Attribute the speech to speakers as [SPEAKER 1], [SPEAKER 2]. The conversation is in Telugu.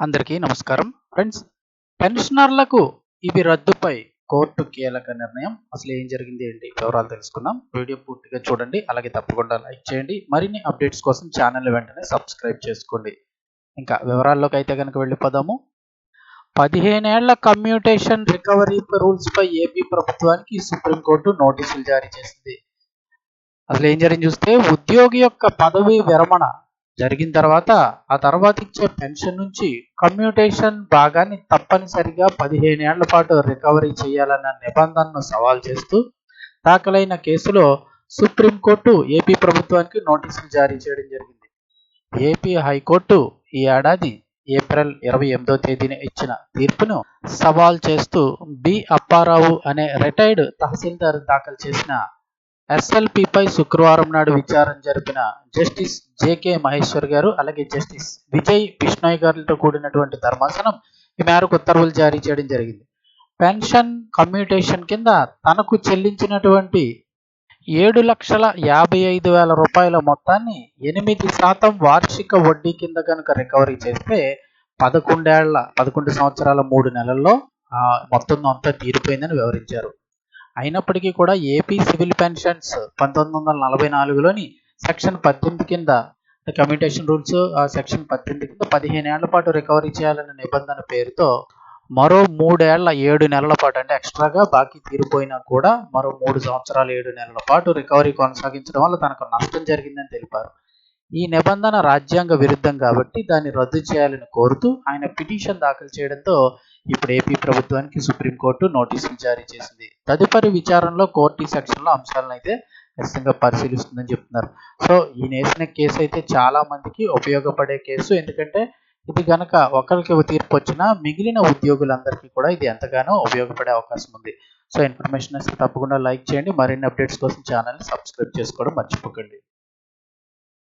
[SPEAKER 1] అందరికీ నమస్కారం. ఫ్రెండ్స్ పెన్షనర్లకు ఇవి రద్దుపై కోర్టు కీలక నిర్ణయం. అసలు ఏం జరిగింది ఏంటి వివరాలు తెలుసుకుందాం. వీడియో పూర్తిగా చూడండి అలాగే తప్పకుండా లైక్ చేయండి. మరిన్ని అప్డేట్స్ కోసం ఛానల్ వెంటనే సబ్స్క్రైబ్ చేసుకోండి. ఇంకా వివరాల్లోకి అయితే కనుక వెళ్ళిపోదాము. పదిహేనేళ్ళ కమ్యూటేషన్ రికవరీ రూల్స్పై ఏపీ ప్రభుత్వానికి సుప్రీంకోర్టు నోటీసులు జారీ చేసింది. అసలు ఏం జరిగింది చూస్తే ఉద్యోగి యొక్క పదవి విరమణ జరిగిన తర్వాత ఆ తర్వాత ఇచ్చే పెన్షన్ నుంచి కమ్యూటేషన్ భాగాన్ని తప్పనిసరిగా పదిహేను ఏళ్ళ పాటు రికవరీ చేయాలన్న నిబంధనను సవాల్ చేస్తూ దాఖలైన కేసులో సుప్రీంకోర్టు ఏపీ ప్రభుత్వానికి నోటీసులు జారీ చేయడం జరిగింది. ఏపీ హైకోర్టు ఈ ఏడాది ఏప్రిల్ ఇరవై ఎనిమిదో తేదీన ఇచ్చిన తీర్పును సవాల్ చేస్తూ బి అప్పారావు అనే రిటైర్డ్ తహసీల్దార్ దాఖలు చేసిన ఎస్ఎల్పిపై శుక్రవారం నాడు విచారణ జరిపిన జస్టిస్ జేకే మహేశ్వర్ గారు అలాగే జస్టిస్ విజయ్ బిష్ణోయ్ గారులతో కూడినటువంటి ధర్మాసనం ఈ మేరకు ఉత్తర్వులు జారీ చేయడం జరిగింది. పెన్షన్ కమ్యూటేషన్ కింద తనకు చెల్లించినటువంటి ఏడు లక్షల యాభై ఐదు వేల రూపాయల మొత్తాన్ని ఎనిమిది శాతం వార్షిక వడ్డీ కింద కనుక రికవరీ చేస్తే పదకొండేళ్ళ పదకొండు సంవత్సరాల మూడు నెలల్లో ఆ మొత్తం అంతా తీరిపోయిందని వివరించారు. అయినప్పటికీ కూడా ఏపీ సివిల్ పెన్షన్స్ పంతొమ్మిది వందల నలభై నాలుగులోని సెక్షన్ పద్దెనిమిది కింద కమ్యూటేషన్ రూల్స్ ఆ సెక్షన్ పద్దెనిమిది కింద పదిహేను ఏళ్ళ పాటు రికవరీ చేయాలనే నిబంధన పేరుతో మరో మూడేళ్ళ ఏడు నెలల పాటు అంటే ఎక్స్ట్రాగా బాకీ తీరిపోయినా కూడా మరో మూడు సంవత్సరాలు ఏడు నెలల పాటు రికవరీ కొనసాగించడం వల్ల తనకు నష్టం జరిగిందని తెలిపారు. ఈ నిబంధన రాజ్యాంగ విరుద్ధం కాబట్టి దాన్ని రద్దు చేయాలని కోరుతూ ఆయన పిటిషన్ దాఖలు చేయడంతో ఇప్పుడు ఏపీ ప్రభుత్వానికి సుప్రీంకోర్టు నోటీసులు జారీ చేసింది. తదుపరి విచారణలో కోర్టు ఈ సెక్షన్లో అంశాలను అయితే ఖచ్చితంగా పరిశీలిస్తుందని చెప్తున్నారు. సో ఈ నేసిన కేసు అయితే చాలా మందికి ఉపయోగపడే కేసు. ఎందుకంటే ఇది గనక ఒకరికి తీర్పు వచ్చినా మిగిలిన ఉద్యోగులందరికీ కూడా ఇది ఎంతగానో ఉపయోగపడే అవకాశం ఉంది. సో ఇన్ఫర్మేషన్ వస్తే తప్పకుండా లైక్ చేయండి. మరిన్ని అప్డేట్స్ కోసం ఛానల్ని సబ్స్క్రైబ్ చేసుకోవడం మర్చిపోకండి.